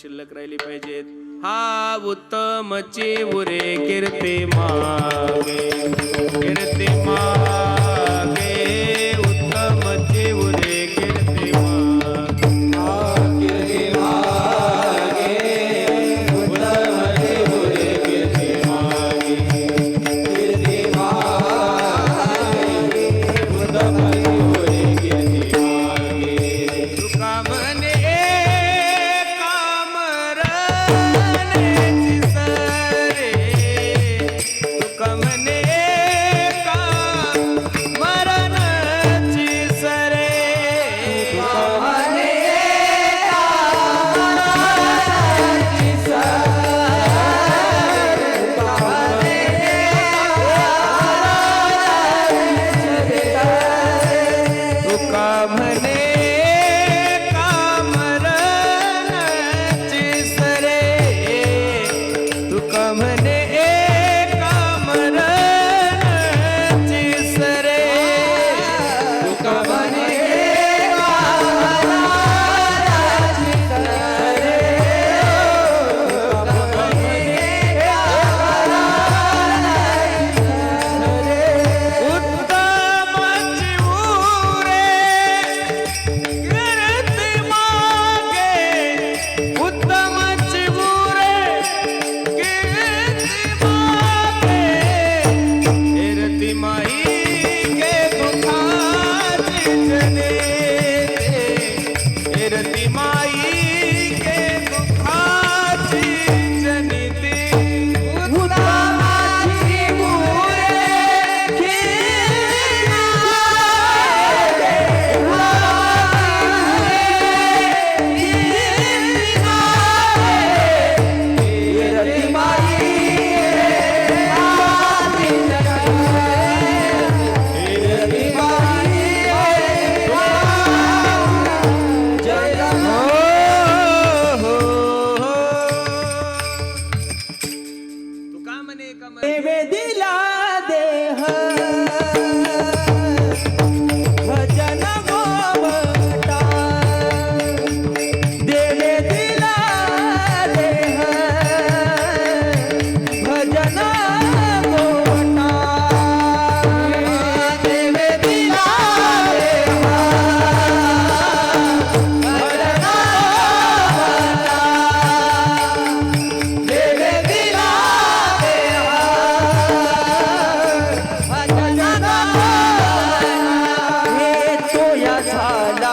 शिल्लक राहिली पाहिजेत. हा उत्तमची उरे कीर्ती मागे कीर्ती मा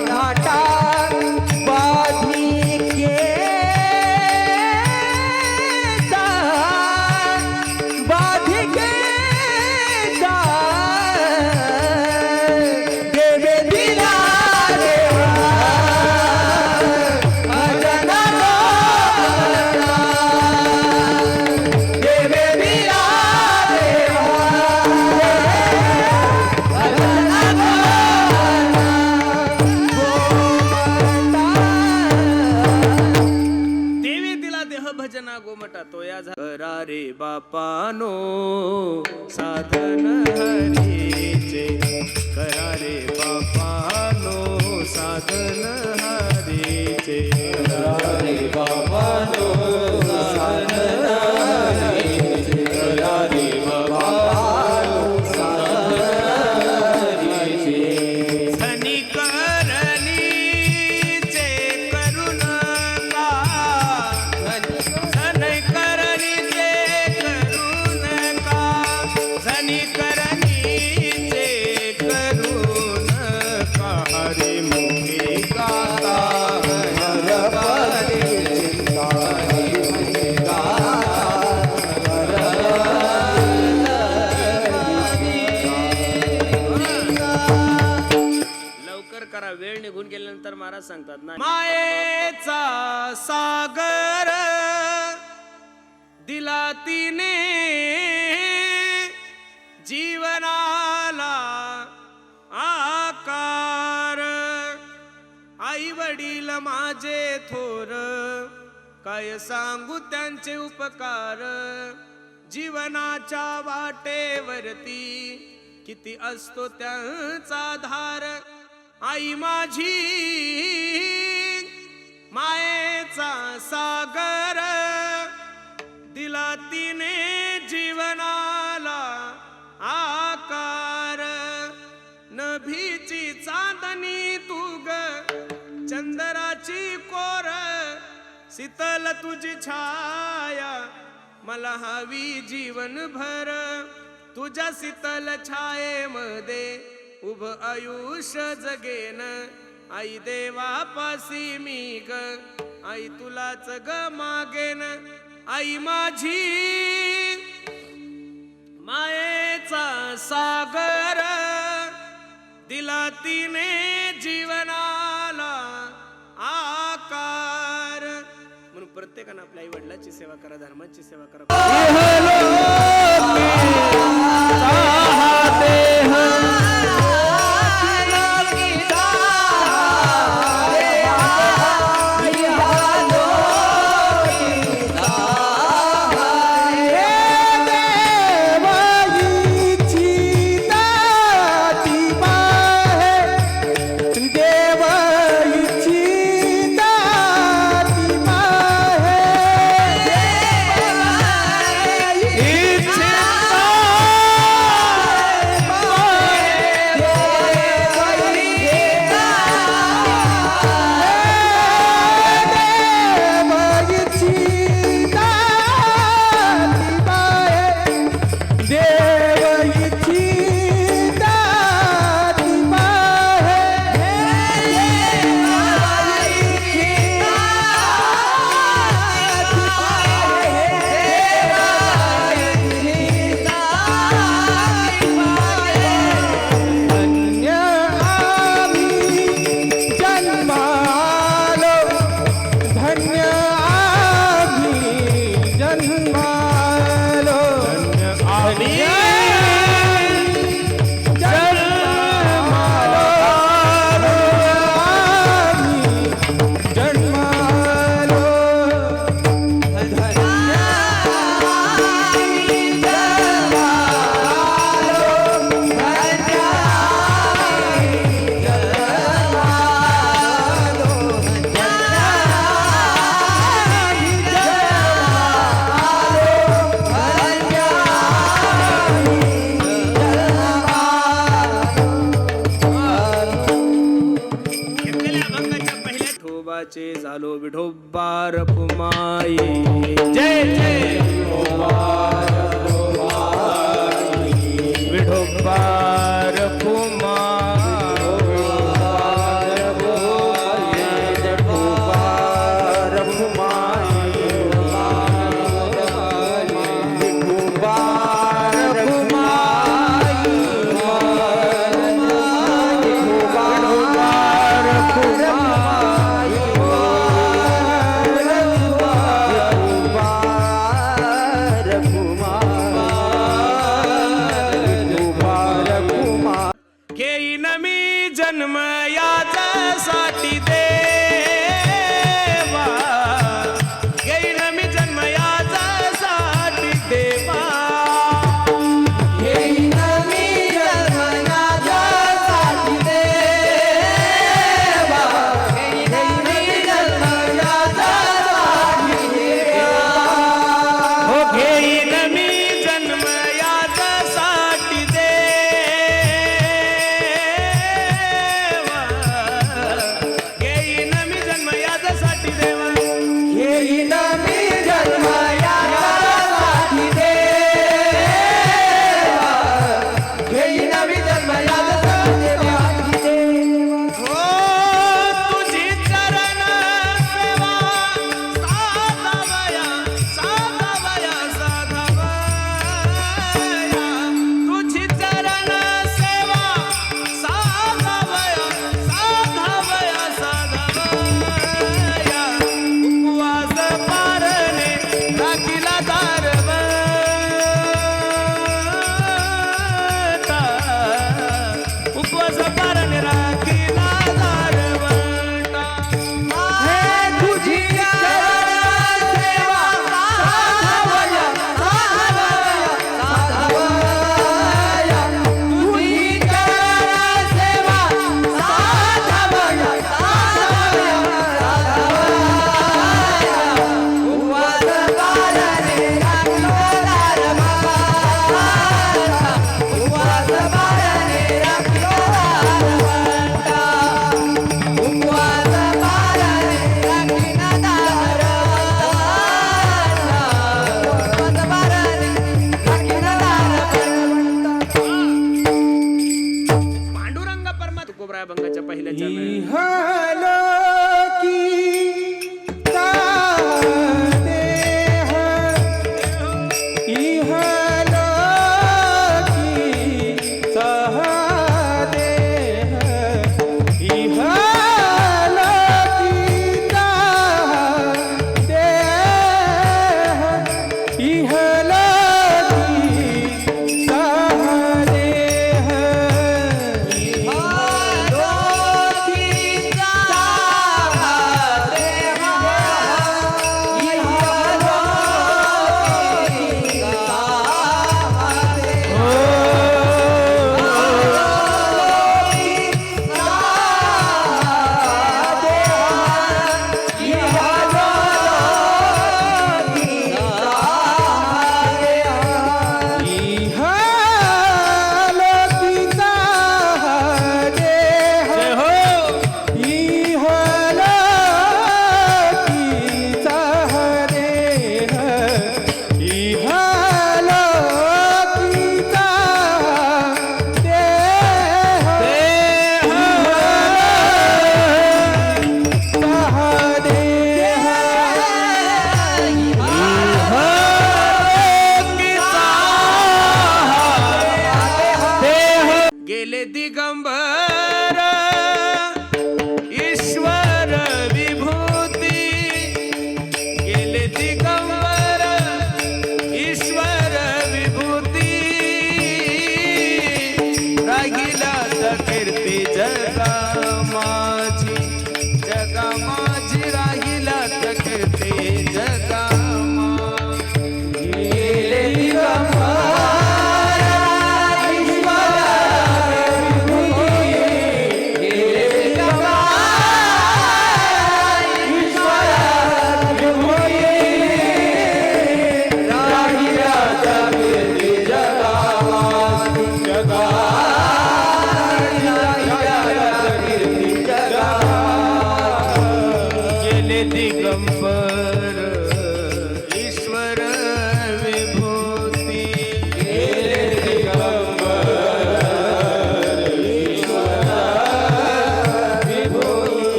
আল্লাহ पानो साधन वेळ निघून गेल्यानंतर महाराज सांगतात ना मायेचा सागर दिला तिने जीवनाला आकार. आई वडील माझे थोर काय सांगू त्यांचे उपकार? जीवनाच्या वाटेवरती किती असतो त्यांचा धार आई माझी मायेचा सागर दिला तिने जीवनाला आकार. नभीची चांदणी तुग चंदराची कोर शीतल तुझी छाया मला हवी जीवन भर तुझ्या शीतल छायेमध्ये. उभ आयुष्य जगेन. आई देवापासी मी ग. आई तुलाच ग मागेन. आई माझी मायेचा सागर. दिला तिने जीवनाला आकार. म्हणून प्रत्येकानं आपल्या आई वडिलाची सेवा करा धर्माची सेवा करा. आलो विढोबार पुमाई